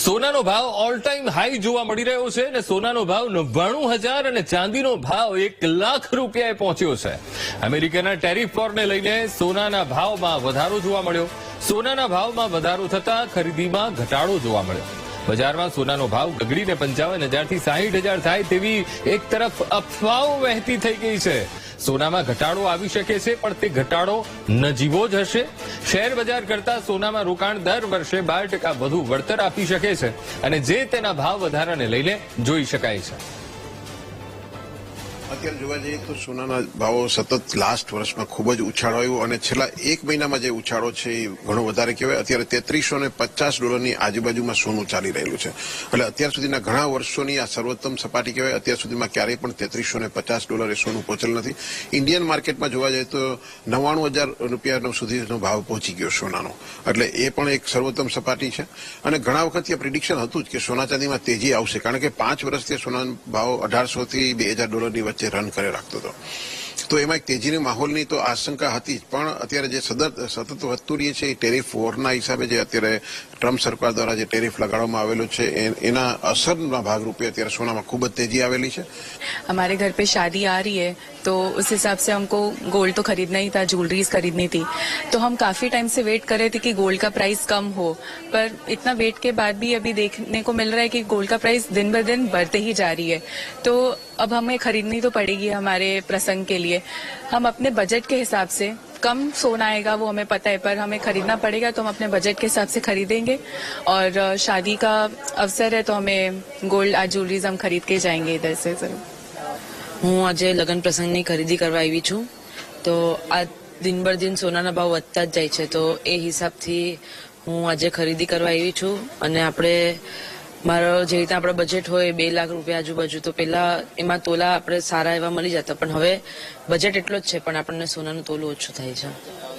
સોનાનો ભાવ all time high જોવા મળી રહ્યો છે અને સોનાનો ભાવ નવ્વાણું હજાર અને ચાંદીનો ભાવ એક લાખ રૂપિયાએ પહોંચ્યો છે. અમેરિકાના ટેરિફ વોરને લઈને સોનાના ભાવમાં વધારો જોવા મળ્યો. સોનાના ભાવમાં વધારો થતા ખરીદીમાં ઘટાડો જોવા મળ્યો. બજારમાં સોનાનો ભાવ ગગડીને પંચાવન હજારથી સાહીઠ હજાર થાય તેવી એક તરફ અફવાઓ વહેતી થઈ ગઈ છે. સોનામાં ઘટાડો આવી શકે છે, પણ તે ઘટાડો નજીવો જ હશે. શેર બજાર કરતા સોનામાં રોકાણ દર વર્ષે બાર ટકા વધુ વળતર આપી શકે છે અને જે તેના ભાવ વધારાને લઈને જોઈ શકાય છે. અત્યારે જોવા જઈએ તો સોનાના ભાવો સતત લાસ્ટ વર્ષમાં ખૂબ જ ઉછાળો આવ્યો અને છેલ્લા એક મહિનામાં જે ઉછાળો છે એ ઘણો વધારે કહેવાય. અત્યારે તેત્રીસો ને પચાસ ડોલરની આજુબાજુમાં સોનું ચાલી રહેલું છે. એટલે અત્યાર સુધીના ઘણા વર્ષોની આ સર્વોત્તમ સપાટી કહેવાય. અત્યાર સુધીમાં ક્યારેય પણ તેત્રીસો ને પચાસ ડોલરે સોનું પહોંચેલું નથી. ઇન્ડિયન માર્કેટમાં જોવા જઈએ તો નવ્વાણું હજાર રૂપિયાનો સુધીનો ભાવ પહોંચી ગયો સોનાનો. એટલે એ પણ એક સર્વોત્તમ સપાટી છે. અને ઘણા વખત ત્યાં પ્રિડિક્શન હતું જ કે સોના ચાંદીમાં તેજી આવશે. કારણ કે પાંચ વર્ષથી સોનાનો ભાવ અઢારસો થી બે હજાર ડોલરની વચ્ચે રન કરે રાખતો હતો તો એમાં એક તેજીની માહોલની તો આશંકા હતી જ પણ અત્યારે જે સતત સતત વધતું રહે છે એ ટેરિફ વોરના હિસાબે જે અત્યારે ટ્રમ્પ સરકાર દ્વારા જે ટેરિફ લગાડવામાં આવેલો છે એ- એના અસરના ભાગરૂપે અત્યારે સોનામાં ખૂબ જ તેજી આવેલી છે हमारे घर पे शादी आ रही है तो उस हिसाब से हमको गोल्ड तो खरीदना ही था ज्वेलरीज खरीदनी थी तो हम काफी टाइम से वेट कर रहे थे कि गोल्ड का प्राइस कम हो पर इतना वेट के बाद भी अभी देखने को मिल रहा है कि गोल्ड का प्राइस दिन ब दिन बढ़ते ही जा रही है तो अब हमें खरीदनी तो पड़ेगी हमारे प्रसंग के लिए हम अपने बजट के हिसाब से कम सोना आएगा वो हमें पता है पर हमें खरीदना पड़ेगा तो हम अपने बजट के हिसाब से खरीदेंगे और अ, शादी का अवसर है तो हमें गोल्ड आज ज्वेलरीज हम खरीद के जाएंगे इधर से जरूर હું આજે લગ્ન પ્રસંગની ખરીદી કરવા આવી છું તો આ દિન બર દિન સોનાના ભાવ વધતા જ જાય છે તો એ હિસાબથી હું આજે ખરીદી કરવા આવી છું અને આપણે મારો જે રીતે આપણો બજેટ હોય, બે લાખ રૂપિયા આજુબાજુ, તો પેલા એમાં તોલા આપણે સારા એવા મળી જતા. પણ હવે બજેટ એટલો જ છે, પણ આપણને સોનાનું તોલું ઓછું થાય છે.